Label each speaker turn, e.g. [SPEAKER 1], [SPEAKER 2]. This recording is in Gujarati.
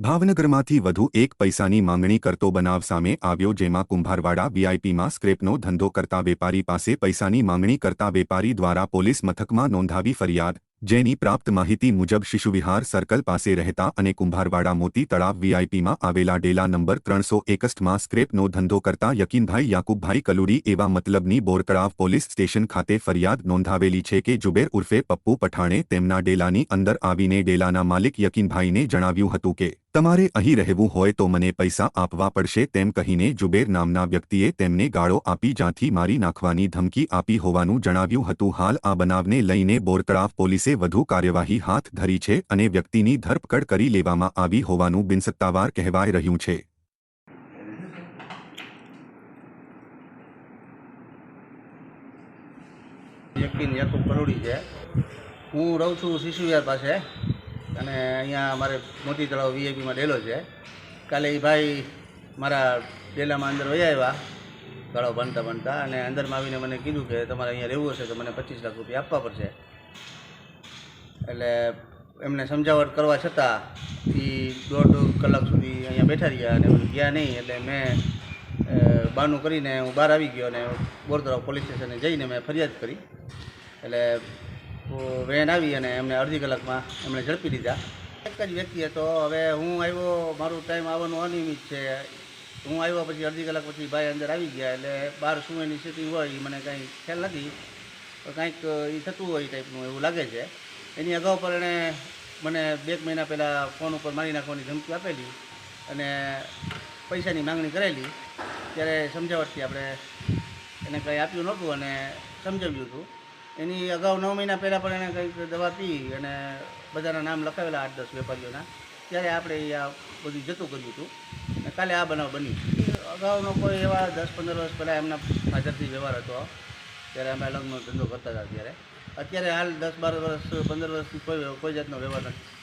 [SPEAKER 1] ભાવનગરમાંથી વધુ એક પૈસાની માંગણી કરતો બનાવ સામે આવ્યો જેમાં કુંભારવાડા વીઆઈપીમાં સ્ક્રેપનો ધંધો કરતા વેપારી પાસે પૈસાની માંગણી કરતા વેપારી દ્વારા પોલીસ મથકમાં નોંધાવી ફરિયાદ, જેની પ્રાપ્ત માહિતી મુજબ શિશુવિહાર સર્કલ પાસે રહેતા અને કુંભારવાડા મોતી તળાવ વીઆઈપીમાં આવેલા ડેલા નંબર ત્રણસો એકસઠમાં સ્ક્રેપનો ધંધો કરતા યકીનભાઈ યાકુબભાઈ કલુડી એવા મતલબની બોરતળાવ પોલીસ સ્ટેશન ખાતે ફરિયાદ નોંધાવેલી છે કે જુબેર ઉર્ફે પપ્પુ પઠાણે તેમના ડેલાની અંદર આવીને ડેલાના માલિક યકીનભાઈને જણાવ્યું હતું કે તમારે અહીં રહેવું હોય તો મને પૈસા આપવા પડશે તેમ કહીને જુબેર નામના વ્યક્તિએ તેમને ગાળો આપી જ્યાંથી મારી નાખવાની ધમકી આપી હોવાનું જણાવ્યું હતું. હાલ આ બનાવને લઈને બોરતળાવ પોલીસે વધુ કાર્યવાહી હાથ ધરી છે અને વ્યક્તિની ધરપકડ કરી લેવામાં આવી હોવાનું બિનસત્તાવાર કહેવાય રહ્યું છે.
[SPEAKER 2] હું રહું છું શિશુવિહાર પાસે. અને અહીંયા અમારે મોતી તળાવ વીઆઈપીમાં ડેલો છે. કાલે એ ભાઈ મારા ડેલામાં અંદર વહી આવ્યા, તળાવ બનતા બનતા અને અંદરમાં આવીને મને કીધું કે તમારે અહીંયા રહેવું હશે તો મને પચીસ લાખ રૂપિયા આપવા પડશે. એટલે એમને સમજાવટ કરવા છતાં એ દોઢ કલાક સુધી અહીંયા બેઠા રહ્યા અને ગયા નહીં. એટલે મેં બાનું કરીને હું બહાર આવી ગયો અને બોરતળાવ પોલીસ સ્ટેશને જઈને મેં ફરિયાદ કરી. એટલે વેન આવી અને એમને અડધી કલાકમાં એમણે ઝડપી લીધા. એક જ વ્યક્તિ હતો. હવે હું આવ્યો, મારું ટાઈમ આવવાનું અનિયમિત છે. હું આવ્યો પછી અડધી કલાક પછી ભાઈ અંદર આવી ગયા એટલે બહાર શું એની સ્થિતિ હોય એ મને કાંઈ ખ્યાલ નથી. તો કાંઈક એ થતું હોય ટાઈપનું એવું લાગે છે. એની અગાઉ પર એણે મને બે મહિના પહેલાં ફોન ઉપર મારી નાખવાની ધમકી આપેલી અને પૈસાની માંગણી કરેલી. ત્યારે સમજાવટથી આપણે એને કંઈ આપ્યું નહોતું અને સમજાવ્યું હતું. એની અગાઉ નવ મહિના પહેલાં પણ એણે કંઈક દવા પી અને બધાના નામ લખાવેલા આઠ દસ વેપારીઓના. ત્યારે આપણે આ બધું જતું કર્યું હતું. અને કાલે આ બનાવ બની અગાઉનો કોઈ એવા દસ પંદર વર્ષ પહેલાં એમના ફાધરથી વ્યવહાર હતો. ત્યારે અમે લગ્નનો ધંધો કરતા હતા ત્યારે અત્યારે હાલ દસ બાર વર્ષ, પંદર વર્ષથી કોઈ કોઈ જાતનો વ્યવહાર નથી.